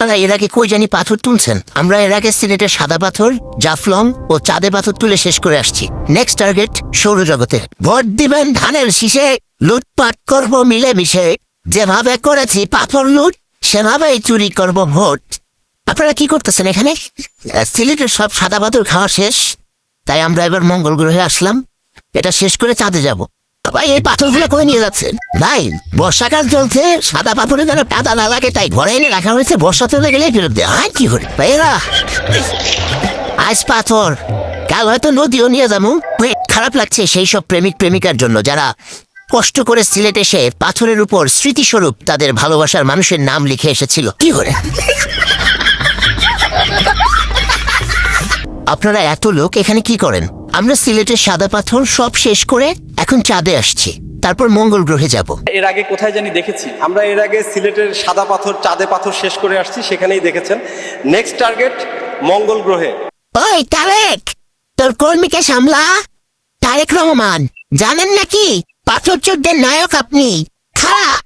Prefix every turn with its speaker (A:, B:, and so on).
A: আপনারা এর আগে কই জানি পাথর তুলছেন? আমরা এর আগে সিলেটের সাদা পাথর, জাফলং ও চাঁদে পাথর তুলে শেষ করে আসছি। Next target সৌরজগতে। ভোট দিবেন ধানের শীষে, লুটপাট করব মিলে মিশে যেভাবে করেছি পাথর লুট, সেভাবেই চুরি করব ভোট। আপনারা কি করতেছেন এখানে? সিলেটের সব সাদা পাথর খাওয়া শেষ। তাই আমরা এবার মঙ্গল গ্রহে আসলাম। এটা শেষ করে চাঁদে যাব। ভাই এই পাথরগুলো করে নিয়ে যাচ্ছেন। ভাই, বর্ষাকাল চলছে, সাদা পাথরে যেন কাদা না লাগে, তাই ঘরে এনে রাখা হয়েছে বর্ষা চলে গেলে ফেরত দেওয়া হয়। কি করে? ভাইয়েরা আজ পাথর। কাল হয়তো নদীও নিয়ে যাব। খারাপ লাগছে সেই সব প্রেমিক প্রেমিকার জন্য, যারা কষ্ট করে সিলেট এসে পাথরের উপর স্মৃতিস্বরূপ তাদের ভালোবাসার মানুষের নাম লিখে এসেছিল। কি করে? আপনারা এত লোক এখানে কি করেন? আমরা সিলেটের সাদা পাথর সব শেষ করে এখন চাঁদে আসছি। তারপর মঙ্গল গ্রহে যাব।
B: এর আগে কোথায় জানি দেখেছি।
C: আমরা এর আগে সিলেটের সাদা পাথর চাঁদে পাথর শেষ করে আসছি সেখানেই দেখেছেন। নেক্সট টার্গেট মঙ্গল গ্রহে।
A: ওই তারেক তোর কর্মীকে সামলা। তারেক রহমান জানেন নাকি? পাথর চোরদের নায়ক আপনি। খারাপ